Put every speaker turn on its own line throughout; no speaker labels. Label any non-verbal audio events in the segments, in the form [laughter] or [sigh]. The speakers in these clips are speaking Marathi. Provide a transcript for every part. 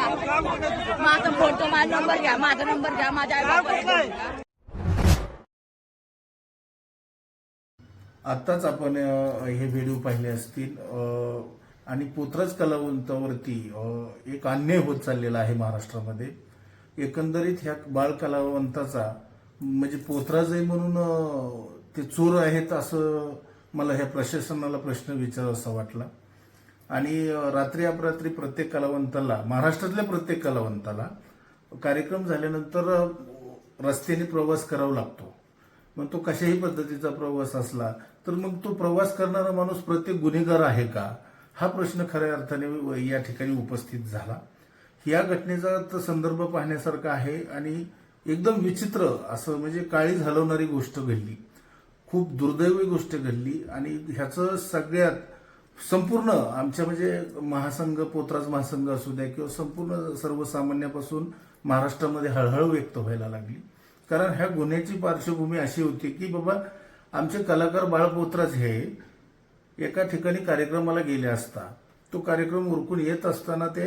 माझा फोटो माझा नंबर घ्या माझा नंबर घ्या माझ्या
आत्ताच आपण हे व्हिडिओ पाहिले असतील आणि पोत्रज कलावंतावरती एक अन्याय होत चाललेला आहे महाराष्ट्रामध्ये. एकंदरीत ह्या बाळ कलावंताचा म्हणजे पोतराज आहे म्हणून ते चोर आहेत असं मला ह्या प्रशासनाला प्रश्न विचारावासा वाटला. आणि रात्री अपरात्री प्रत्येक कलावंताला महाराष्ट्रातल्या प्रत्येक कलावंताला कार्यक्रम झाल्यानंतर रस्त्याने प्रवास करावा लागतो. मग तो कशाही पद्धतीचा प्रवास असला तर मग तो प्रवास करणारा माणूस प्रत्येक गुन्हेगार आहे का? हा प्रश्न खऱ्या अर्थाने या ठिकाणी उपस्थित झाला. या घटनेचा तर संदर्भ पाहण्यासारखा आहे आणि एकदम विचित्र असं म्हणजे काळी घालवणारी गोष्ट घडली. खूप दुर्दैवी गोष्ट घडली आणि ह्याचं सगळ्यात संपूर्ण आमच्या म्हणजे महासंघ पोत्राज महासंघ असू द्या किंवा संपूर्ण सर्वसामान्यापासून महाराष्ट्रामध्ये हळहळ व्यक्त व्हायला लागली. कारण ह्या गुन्ह्याची पार्श्वभूमी अशी होती की बाबा आमचे कलाकार बाळपोत्राज हे एका ठिकाणी कार्यक्रमाला गेले असता तो कार्यक्रम उरकून येत असताना ते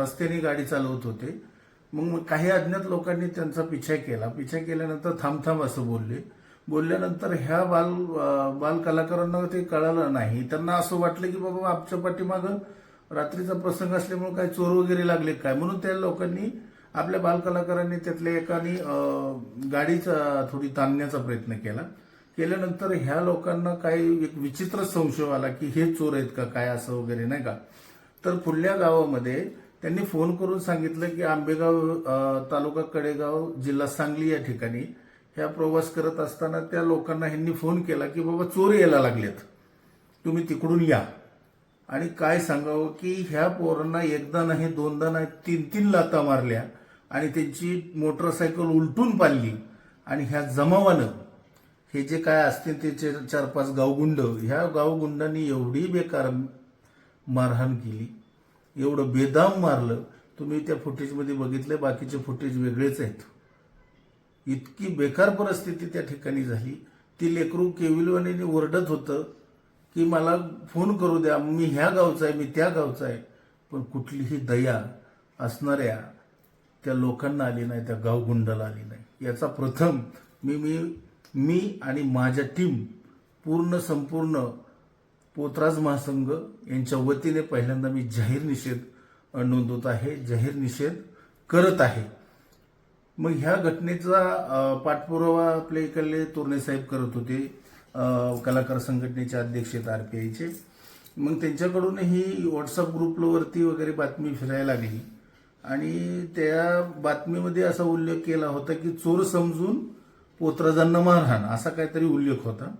रस्त्याने गाडी चालवत होते. मग काही अज्ञात लोकांनी त्यांचा पिछा केला. पिछा केल्यानंतर थांब थांब असं बोलले. बोलल्यानंतर ह्या बाल बालकलाकारांना बाल कलाकारांना ते कळालं नाही. त्यांना असं वाटलं की बाबा आमच्या पाठीमागं रात्रीचा प्रसंग असल्यामुळे काय चोर वगैरे लागले काय म्हणून त्या लोकांनी आपल्या बालकलाकारांनी त्यातल्या एकाने गाडीचा थोडी ताणण्याचा प्रयत्न केला. केल्यानंतर ह्या लोकांना काही एक विचित्र संशय आला की हे चोर आहेत का? काय असं वगैरे नाही का? तर पुढल्या गावामध्ये त्यांनी फोन करून सांगितलं की आंबेगाव तालुका कडेगाव जिल्हा सांगली या ठिकाणी ह्या प्रवास करत असताना त्या लोकांना ह्यांनी फोन केला की बाबा चोर यायला लागलेत. तुम्ही तिकडून या. आणि काय सांगावं की ह्या पोरांना एकदा नाही दोनदा नाही तीन तीन लाता मारल्या आणि त्यांची मोटरसायकल उलटून पाडली. आणि ह्या जमावानं हे जे काय असतील ते चार पाच गावगुंड ह्या गावगुंडांनी एवढी बेकार मारहाण केली. एवढं बेदाम मारलं. तुम्ही त्या फुटेजमध्ये बघितले बाकीचे फुटेज वेगळेच आहेत. इतकी बेकार परिस्थिती त्या ठिकाणी झाली. ती लेकरू केविलवाणीने ओरडत होतं की मला फोन करू द्या मी ह्या गावचा आहे मी त्या गावचा आहे. पण कुठलीही दया असणाऱ्या त्या लोकांना आली नाही त्या गावगुंडाला आली नाही. याचा प्रथम मी मी मी आणि माझ्या टीम पूर्ण संपूर्ण पोतराज महासंघ यांच्या वतीने पहिल्यांदा मी जाहीर निषेध नोंदवत आहे जाहीर निषेध करत आहे. मग ह्या घटनेचा पाठपुरावा आपल्या इकडले तोरणे साहेब करत होते कलाकार संघटनेचे अध्यक्ष आहेत आयचे मग त्यांच्याकडूनही व्हॉट्सअप ग्रुपवरती वगैरे बातमी फिरायला लागली. आणि त्या बातमीमध्ये असा उल्लेख केला होता की चोर समजून पोत्राजांना मारहाण असा काहीतरी उल्लेख होता.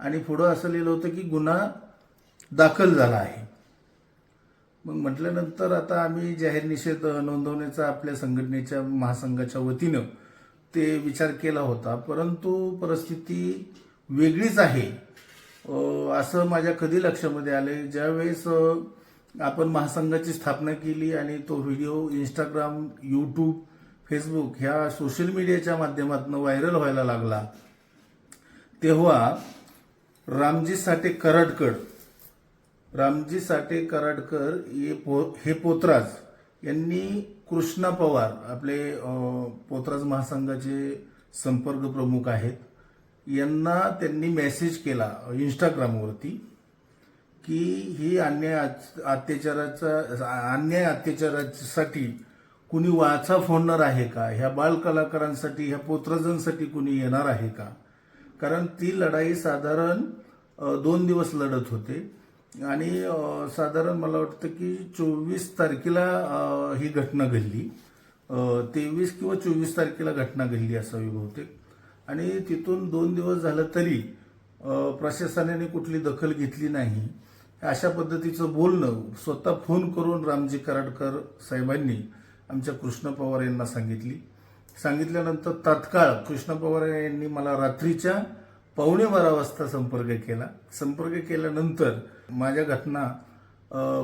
आणि पुढं असं लिहिलं होतं की गुन्हा दाखल झाला आहे. मग म्हटल्यानंतर आता आम्ही जाहीर निषेध नोंदवण्याचा आपल्या संघटनेच्या महासंघाच्या वतीनं ते विचार केला होता. परंतु परिस्थिती वेगळीच आहे. असं माझ्या कधी लक्षामध्ये आले ज्यावेळेस आपण महासंघाची स्थापना केली आणि तो व्हिडिओ इंस्टाग्राम यूट्यूब फेसबुक ह्या सोशल मीडियाच्या माध्यमातून व्हायरल व्हायला लागला तेव्हा रामजी साठे करडकड रामजी साठे कराडकर हे पो हे पोतराज यांनी कृष्णा पवार आपले पोतराज महासंघाचे संपर्क प्रमुख आहेत. यांना त्यांनी मेसेज केला इंस्टाग्रामवरती की ही अन्याय अत्याचाराचा अन्याय अत्याचारासाठी कुणी वाचा फोडणार आहे का? ह्या बालकलाकारांसाठी ह्या पोत्रजांसाठी कुणी येणार आहे का? कारण ती लढाई साधारण दोन दिवस लढत होते. आणि साधारण मला वाटतं की चोवीस तारखेला ही घटना घडली. तेवीस किंवा चोवीस तारखेला घटना घडली असावी बहुतेक. आणि तिथून दोन दिवस झालं तरी प्रशासनाने कुठली दखल घेतली नाही. अशा पद्धतीचं बोलणं स्वतः फोन करून रामजी कराडकर साहेबांनी आमच्या कृष्ण पवार यांना सांगितली. सांगितल्यानंतर तात्काळ कृष्ण पवार यांनी मला रात्रीच्या पावणे बारा वाजता संपर्क केला. संपर्क केल्यानंतर माझ्या घटना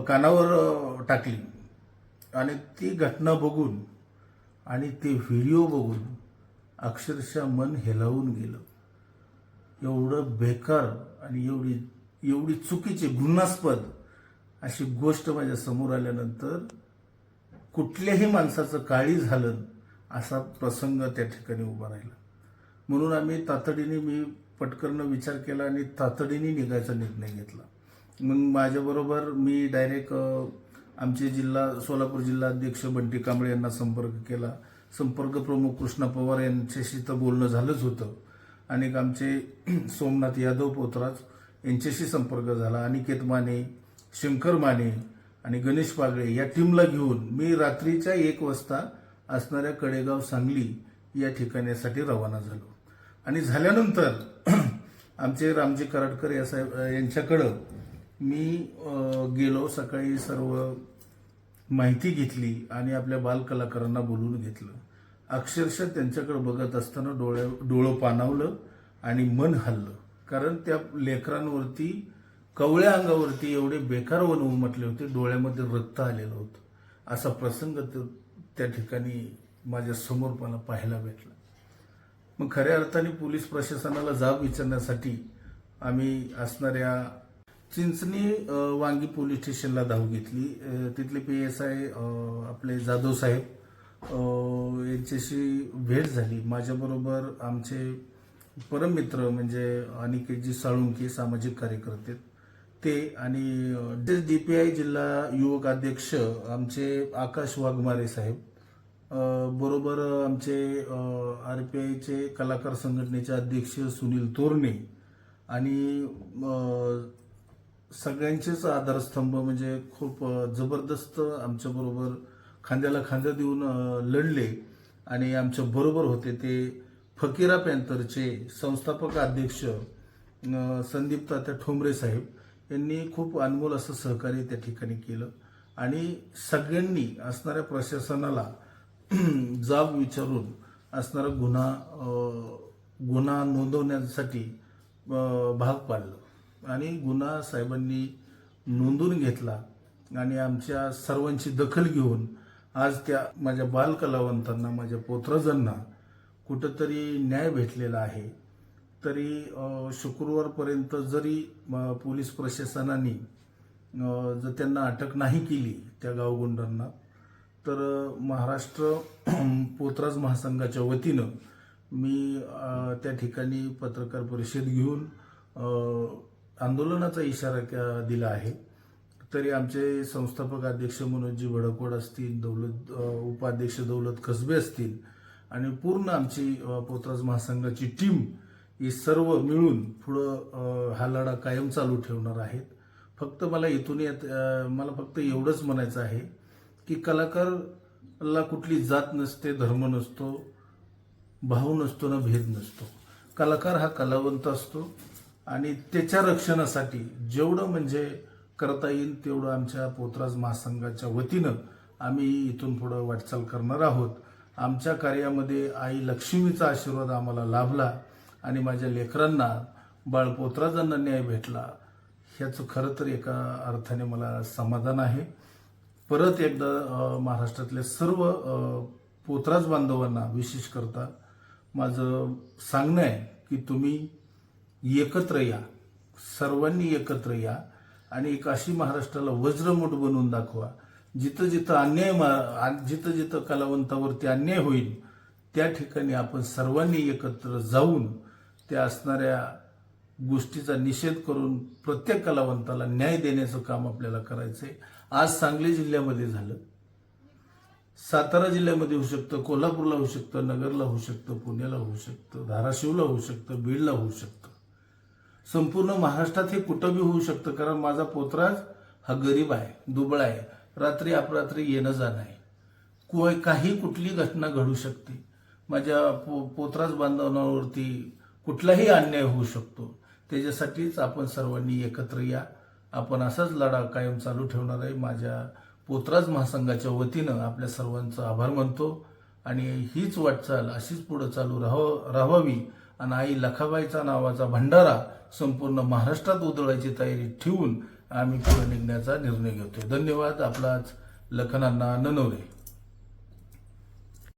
कानावर टाकली. आणि ती घटना बघून आणि ते व्हिडिओ बघून अक्षरशः मन हेलावून गेलं. एवढं बेकार आणि एवढी एवढी चुकीची गुन्हास्पद अशी गोष्ट माझ्यासमोर आल्यानंतर कुठल्याही माणसाचं काळी झालं असा प्रसंग त्या ठिकाणी उभा राहिला. म्हणून आम्ही तातडीने मी पटकन विचार केला आणि तातडीने निघायचा निर्णय घेतला. मग माझ्याबरोबर मी डायरेक्ट आमचे जिल्हा सोलापूर जिल्हा अध्यक्ष बंटी कांबळे यांना संपर्क केला. संपर्क प्रमुख कृष्णा पवार यांच्याशी तर बोलणं झालंच होतं. आणि आमचे [clears throat] सोमनाथ यादव पोतराज यांच्याशी संपर्क झाला. अनिकेत माने शंकर माने आणि गणेश पागळे या टीमला घेऊन मी रात्रीच्या एक वाजता असणाऱ्या कडेगाव सांगली या ठिकाण्यासाठी रवाना झालो. आणि झाल्यानंतर [clears throat] आमचे रामजी कराडकर या साहेब यांच्याकडं मी गेलो सकाळी सर्व माहिती घेतली आणि आपल्या बालकलाकारांना बोलवून घेतलं. अक्षरशः त्यांच्याकडे बघत असताना डोळे डोळं पाणावलं आणि मन हल्लं. कारण त्या लेकरांवरती कवळ्या अंगावरती एवढे बेकार वन उमटले होते डोळ्यामध्ये रक्त आलेलं होतं. असा प्रसंग त्या ठिकाणी माझ्यासमोर मला पाहायला भेटला. मग खऱ्या अर्थाने पोलीस प्रशासनाला जाब विचारण्यासाठी आम्ही असणाऱ्या चिंचणी वांगी पोलीस स्टेशनला धाव घेतली. तिथले पी एस आय आपले जाधव साहेब यांच्याशी भेट झाली. माझ्याबरोबर आमचे परममित्र म्हणजे अनिकेतजी साळुंके सामाजिक कार्यकर्ते ते आणि डी पी आय जिल्हा युवक अध्यक्ष आमचे आकाश वाघमारे साहेब बरोबर आमचे आर पी आयचे कलाकार संघटनेचे अध्यक्ष सुनील तोरणे आणि सगळ्यांचेच आधारस्तंभ म्हणजे खूप जबरदस्त आमच्याबरोबर खांद्याला खांदा देऊन लढले आणि आमच्या बरोबर होते ते फकीरा पॅन्थरचे संस्थापक अध्यक्ष संदीप तात्या ठोंबरे साहेब यांनी खूप अनमोल असं सहकार्य त्या ठिकाणी केलं. आणि सगळ्यांनी असणाऱ्या प्रशासनाला [clears throat] जाब विचारून असणारा गुन्हा गुन्हा नोंदवण्यासाठी भाग पाडलं. आणि गुन्हा साहेबांनी नोंदून घेतला आणि आमच्या सर्वांची दखल घेऊन आज त्या माझ्या बालकलावंतांना माझ्या पोत्रजांना कुठंतरी न्याय भेटलेला आहे. तरी शुक्रवारपर्यंत जरी पोलीस प्रशासनाने जर त्यांना अटक नाही केली त्या गावगुंडांना तर महाराष्ट्र [clears throat] पोतराज महासंघाच्या वतीनं मी त्या ठिकाणी पत्रकार परिषद घेऊन आंदोलनाचा इशारा दिला आहे. तरी आमचे संस्थापक अध्यक्ष मनोजी भडकवड असतील दौलत उपाध्यक्ष दौलत कसबे असतील आणि पूर्ण आमची अ, पोतराज महासंघाची टीम ही सर्व मिळून पुढं हा लढा कायम चालू ठेवणार आहेत. फक्त मला इथून येत मला फक्त एवढंच म्हणायचं आहे की कलाकारला कुठली जात नसते धर्म नसतो भाव नसतो ना भेद नसतो. कलाकार हा कलावंत असतो. आणि त्याच्या रक्षणासाठी जेवढं म्हणजे करता येईल तेवढं आमच्या पोतराज महासंघाच्या वतीनं आम्ही इथून पुढं वाटचाल करणार आहोत. आमच्या कार्यामध्ये आई लक्ष्मीचा आशीर्वाद आम्हाला लाभला आणि माझ्या लेकरांना बाळपोतराजांना न्याय भेटला. ह्याचं खरं तर एका अर्थाने मला समाधान आहे. परत एकदा महाराष्ट्रातल्या सर्व पोतराज बांधवांना विशेष करता माझं सांगणं आहे की तुम्ही एकत्र या. सर्वांनी एकत्र या आणि एक अशी महाराष्ट्राला वज्रमुठ बनवून दाखवा. जिथं जिथं अन्याय मा- जिथं जिथं कलावंतावरती अन्याय होईल त्या ठिकाणी आपण सर्वांनी एकत्र जाऊन त्या असणाऱ्या गोष्टीचा निषेध करून प्रत्येक कलावंताला न्याय देण्याचं काम आपल्याला करायचं आहे आज सांगली जिल्ह्यामध्ये झालं. सातारा जिल्ह्यामध्ये होऊ शकतं कोल्हापूरला होऊ शकतं नगरला होऊ शकतं पुण्याला होऊ शकतं धाराशिवला होऊ शकतं बीडला होऊ शकतं. संपूर्ण महाराष्ट्रात हे कुठं बी होऊ शकतं? कारण माझा पोतराज हा गरीब आहे दुबळा आहे. रात्री अपरात्री येणं जाणं आहे. कोय काही कुठली घटना घडू शकते? माझ्या पो पोतराज बांधवांवरती कुठलाही अन्याय होऊ शकतो. त्याच्यासाठीच आपण सर्वांनी एकत्र या. आपण असाच लढा कायम चालू ठेवणार आहे. माझ्या पोतराज महासंघाच्या वतीनं आपल्या सर्वांचं आभार मानतो. आणि हीच वाटचाल अशीच पुढं चालू राह राहावी. आणि आई लखाबाईचा नावाचा भंडारा संपूर्ण महाराष्ट्रात उधळायची तयारी ठेवून आम्ही पुढे निघण्याचा निर्णय घेतोय. धन्यवाद. आपलाच लखनांना ननवरे.